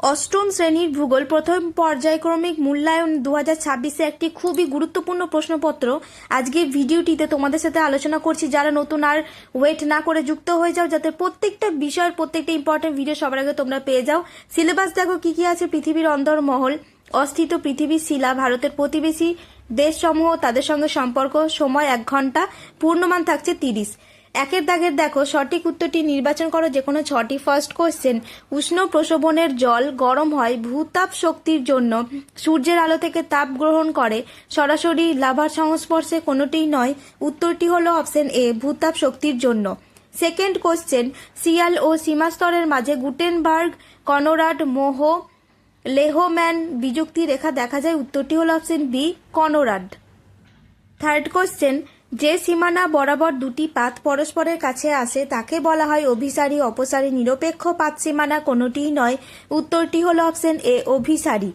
অষ্টম শ্রেণির ভূগোল প্রথম পর্যায়ক্রমিক মূল্যায়ন দু হাজার ছাব্বিশে একটি খুবই গুরুত্বপূর্ণ প্রশ্নপত্র। আজকে ভিডিওটিতে তোমাদের সাথে আলোচনা করছি, যারা নতুন আর ওয়েট না করে যুক্ত হয়ে যাও, যাতে প্রত্যেকটা বিষয়ের প্রত্যেকটা ইম্পর্টেন্ট ভিডিও সবার আগে তোমরা পেয়ে যাও। সিলেবাস দেখো কি কি আছে, পৃথিবীর অন্দরমহল অস্থিত পৃথিবীর শিলা, ভারতের প্রতিবেশী দেশসমূহ, তাদের সঙ্গে সম্পর্ক, সময় এক ঘণ্টা, পূর্ণমান থাকছে তিরিশ। একের দাগের দেখো, সঠিক উত্তরটি নির্বাচন করো যে কোনো ছটি। ফার্স্ট কোশ্চেন উষ্ণ প্রসবনের জল গরম হয় ভূতাপ শক্তির জন্য। সূর্যের আলো থেকে তাপ গ্রহণ করে। সরাসরি লাভার সংস্পর্শে কোনোটিই নয়। উত্তরটি হলো অপশন এ ভূতাপ শক্তির জন্য। সেকেন্ড কোশ্চেন সিয়াল ও সীমাস্তরের মাঝে গুটেনবার্গ, কনোরাড, মোহ, লেহম্যান বিযুক্তি রেখা দেখা যায়। উত্তরটি হলো অপশন বি কনোরাড। থার্ড কোশ্চেন যে সীমানা বরাবর দুটি পাত পরস্পরের কাছে আসে তাকে বলা হয় অভিসারী, অপসারী, নিরপেক্ষ পাত সীমানা কোনোটিই নয়। উত্তরটি হল অপশন এ, অভিসারী।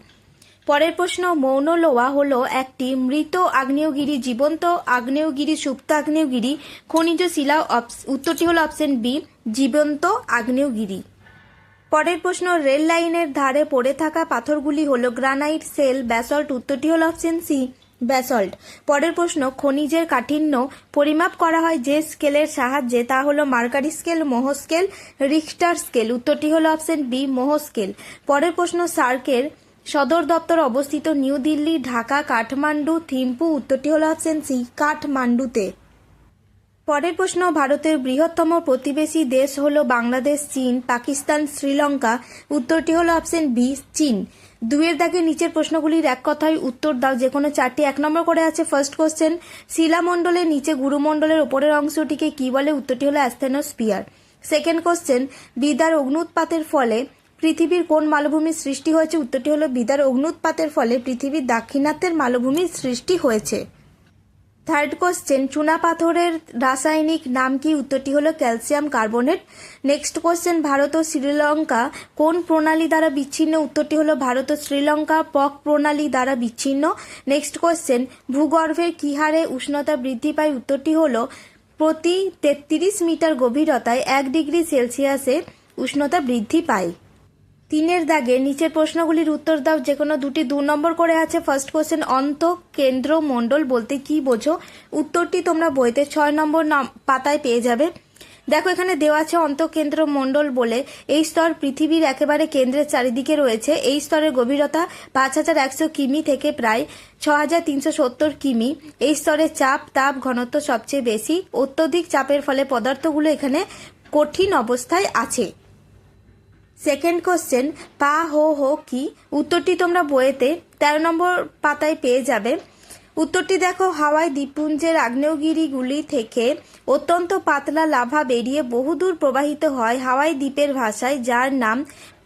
পরের প্রশ্ন, মৌন লোয়া হল একটি মৃত আগ্নেয়গিরি, জীবন্ত আগ্নেয়গিরি, সুপ্ত আগ্নেয়গিরি, খনিজ শিলা উত্তরটি হল অপশন বি, জীবন্ত আগ্নেয়গিরি। পরের প্রশ্ন, রেল লাইনের ধারে পড়ে থাকা পাথরগুলি হল গ্রানাইট, সেল, ব্যাসল্ট, উত্তরটি হল অপশন সি। ব্যাসল্ট পরের প্রশ্ন, খনিজের কাঠিন্য পরিমাপ করা হয় যে স্কেলের সাহায্যে, তা হলো mercury scale, Mohs scale, Richter scale. উত্তরটি হলো অপশন বি, মোহ স্কেল। পরের প্রশ্ন, সার্কের সদর দপ্তর অবস্থিত নিউ দিল্লি, ঢাকা, কাঠমান্ডু, থিম্পু। উত্তরটি হলো অপশন সি, কাঠমান্ডুতে। পরের প্রশ্ন, ভারতের বৃহত্তম প্রতিবেশী দেশ হল বাংলাদেশ, চীন, পাকিস্তান, শ্রীলঙ্কা। উত্তরটি হলো অপশন বি, চীন। দুয়ের দাগে নিচের প্রশ্নগুলির এক কথায় উত্তর দাও। যে কোনো চারটি এক নম্বর করে আছে ফার্স্ট কোশ্চেন শিলামণ্ডলের নিচে গুরুমণ্ডলের ওপরের অংশটিকে কি বলে? উত্তরটি হলো অ্যাস্থেনোস্পিয়ার সেকেন্ড কোশ্চেন বিদার অগ্নুৎপাতের ফলে পৃথিবীর কোন মালভূমির সৃষ্টি হয়েছে? উত্তরটি হলো বিদার অগ্নুৎপাতের ফলে পৃথিবীর দাক্ষিণাত্যের মালভূমির সৃষ্টি হয়েছে। থার্ড কোশ্চেন, চুনা পাথরের রাসায়নিক নাম কি? উত্তরটি হলো calcium carbonate. Next question, Bharat ও শ্রীলঙ্কা কোন প্রণালী দ্বারা বিচ্ছিন্ন? উত্তরটি হলো ভারত ও শ্রীলঙ্কা পক প্রণালী দ্বারা বিচ্ছিন্ন। নেক্সট কোশ্চেন ভূগর্ভের কি হারে উষ্ণতা বৃদ্ধি পায়? উত্তরটি হলো প্রতি তেত্রিশ মিটার গভীরতায় এক ডিগ্রি সেলসিয়াসে উষ্ণতা বৃদ্ধি পায়। তিনের দাগে নিচের প্রশ্নগুলির উত্তর দাও, যে কোনো দুটি দু নম্বর করে আছে। ফার্স্ট কোশ্চেন অন্ত কেন্দ্র মণ্ডল বলতে কি বোঝো? উত্তরটি তোমরা বইতে ছয় নম্বর নাম- পাতায় পেয়ে যাবে। দেখো, এখানে দেওয়া আছে অন্তঃকেন্দ্র মণ্ডল বলে। এই স্তর পৃথিবীর একেবারে কেন্দ্রের চারিদিকে রয়েছে। এই স্তরের গভীরতা পাঁচ হাজার একশো কিমি থেকে প্রায় ছ হাজার তিনশো সত্তর কিমি। এই স্তরে চাপ, তাপ ঘনত্ব সবচেয়ে বেশি। অত্যধিক চাপের ফলে পদার্থগুলো এখানে কঠিন অবস্থায় আছে। সেকেন্ড কোশ্চেন পা, হো হো, কি? উত্তরটি তোমরা বইয়েতে তেরো নম্বর পাতায় পেয়ে যাবে। উত্তরটি দেখো হাওয়াই দ্বীপপুঞ্জের আগ্নেয়গিরিগুলি থেকে অত্যন্ত পাতলা লাভা বেরিয়ে বহুদূর প্রবাহিত হয় হাওয়াই দ্বীপের ভাষায়, যার নাম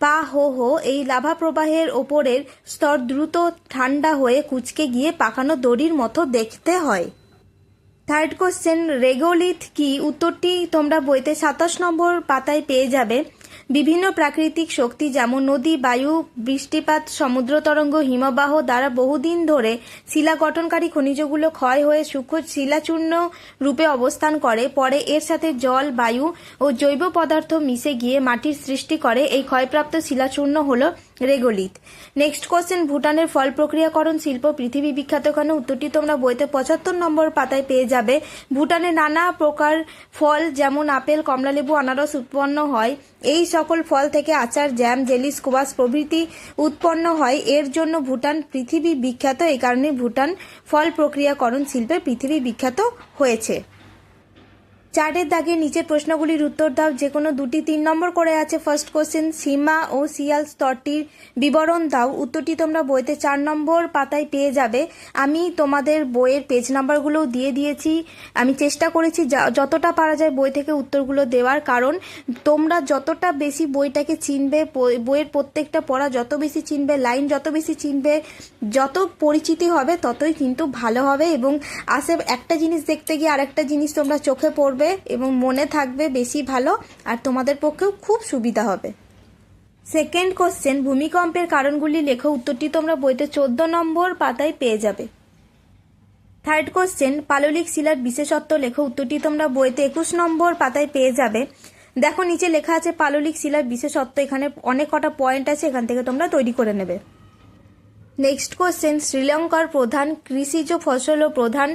পা, হো হো। এই লাভা প্রবাহের ওপরের স্তর দ্রুত ঠান্ডা হয়ে কুচকে গিয়ে পাকানো দড়ির মতো দেখতে হয়। থার্ড কোশ্চেন রেগোলিথ কি? উত্তরটি তোমরা বইতে সাতাশ নম্বর পাতায় পেয়ে যাবে। বিভিন্ন প্রাকৃতিক শক্তি যেমন নদী, বায়ু, বৃষ্টিপাত, সমুদ্র তরঙ্গ, হিমবাহ দ্বারা বহুদিন ধরে শিলা গঠনকারী খনিজগুলো ক্ষয় হয়ে সূক্ষ্ম শিলাচূর্ণ রূপে অবস্থান করে। পরে এর সাথে জল, বায়ু ও জৈব পদার্থ মিশে গিয়ে মাটির সৃষ্টি করে। এই ক্ষয়প্রাপ্ত শিলাচূর্ণ হল রেগোলিথ। নেক্সট কোশ্চেন ভুটানের ফল প্রক্রিয়াকরণ শিল্প পৃথিবী বিখ্যাত কেন উত্তরটি তোমরা বইতে পঁচাত্তর নম্বর পাতায় পেয়ে যাবে। ভুটানে নানা প্রকার ফল যেমন আপেল, কমলালেবু, আনারস উৎপন্ন হয়। এই সকল ফল থেকে আচার জ্যাম জেলি স্কোয়াশ প্রভৃতি উৎপন্ন হয়। এর জন্য ভুটান পৃথিবী বিখ্যাত। এই কারণে ভুটান ফল প্রক্রিয়াকরণ শিল্পে পৃথিবী বিখ্যাত হয়েছে। চারের দাগে নিচের প্রশ্নগুলির উত্তর দাও। যে কোনো দুটি তিন নম্বর করে আছে। ফার্স্ট কোশ্চেন সীমা ও সিয়াল স্তরটির বিবরণ দাও। উত্তরটি তোমরা বইতে চার নম্বর পাতায় পেয়ে যাবে। আমি তোমাদের বইয়ের পেজ নাম্বারগুলোও দিয়ে দিয়েছি। আমি চেষ্টা করেছি যতটা পারা যায় বই থেকে উত্তরগুলো দেওয়ার। কারণ তোমরা যতটা বেশি বইটাকে চিনবে বইয়ের প্রত্যেকটা পড়া যত বেশি চিনবে, লাইন যত বেশি চিনবে, যত পরিচিতি হবে ততই কিন্তু ভালো হবে। এবং আসে একটা জিনিস দেখতে গিয়ে আরেকটা জিনিস তোমরা চোখে পড়বে। এবং মনে থাকবে বেশি ভালো আর তোমাদের পক্ষেও খুব সুবিধা হবে। সেকেন্ড কোশ্চেন ভূমিকম্পের কারণগুলি লেখো। উত্তরটি তোমরা বইতে চোদ্দ নম্বর পাতায় পেয়ে যাবে। থার্ড কোশ্চেন পাললিক শিলার বিশেষত্ব লেখো। উত্তরটি তোমরা বইতে একুশ নম্বর পাতায় পেয়ে যাবে। দেখো, নিচে লেখা আছে পাললিক শিলার বিশেষত্ব। এখানে অনেক কটা পয়েন্ট আছে, এখান থেকে তোমরা তৈরি করে নেবে। নেক্সট কোশ্চেন শ্রীলঙ্কার প্রধান কৃষিজ ফসল ও প্রধান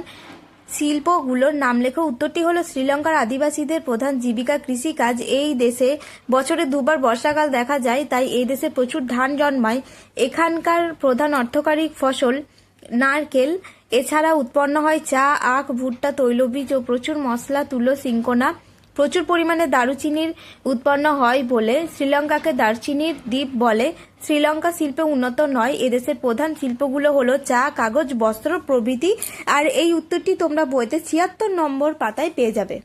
শিল্পগুলোর নাম লেখো। উত্তরটি হলো শ্রীলঙ্কার আদিবাসীদের প্রধান জীবিকা কৃষিকাজ। এই দেশে বছরে দুবার বর্ষাকাল দেখা যায়, তাই এই দেশে প্রচুর ধান জন্মায়। এখানকার প্রধান অর্থকারী ফসল নারকেল। এছাড়া উৎপন্ন হয় চা, আখ, ভুট্টা, তৈলবীজ ও প্রচুর মশলা তুলো সিঙ্কোনা। প্রচুর পরিমাণে দারুচিনির উৎপন্ন হয় বলে শ্রীলঙ্কাকে দারচিনির দ্বীপ বলে। শ্রীলঙ্কা শিল্পে উন্নত নয়। এদেশের প্রধান শিল্পগুলো হলো চা, কাগজ, বস্ত্র, প্রভৃতি। আর এই উত্তরটি তোমরা বইতে ছিয়াত্তর নম্বর পাতায় পেয়ে যাবে।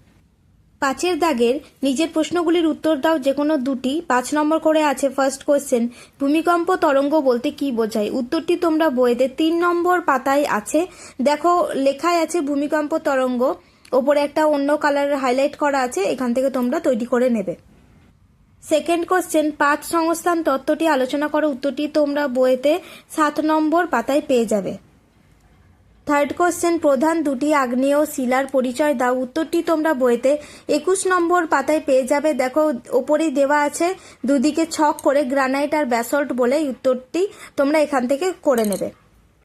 পাঁচের দাগের নিজের প্রশ্নগুলির উত্তর দাও যে কোনো দুটি। পাঁচ নম্বর করে আছে ফার্স্ট কোশ্চেন ভূমিকম্প, তরঙ্গ বলতে কি বোঝায়? উত্তরটি তোমরা বইতে তিন নম্বর পাতায় আছে। দেখো, লেখায় আছে ভূমিকম্প, তরঙ্গ। ওপরে একটা অন্য কালারের হাইলাইট করা আছে, এখান থেকে তোমরা তৈরি করে নেবে। সেকেন্ড কোশ্চেন পাঁচ সংস্থান তত্ত্বটি আলোচনা করো, উত্তরটি তোমরা বইতে সাত নম্বর পাতায় পেয়ে যাবে। থার্ড কোশ্চেন প্রধান দুটি আগ্নেয় শিলার পরিচয় দাও, উত্তরটি তোমরা বইতে একুশ নম্বর পাতায় পেয়ে যাবে। দেখো, ওপরেই দেওয়া আছে, দুদিকে ছক করে গ্রানাইট আর ব্যাসল্ট বলে উত্তরটি তোমরা এখান থেকে করে নেবে।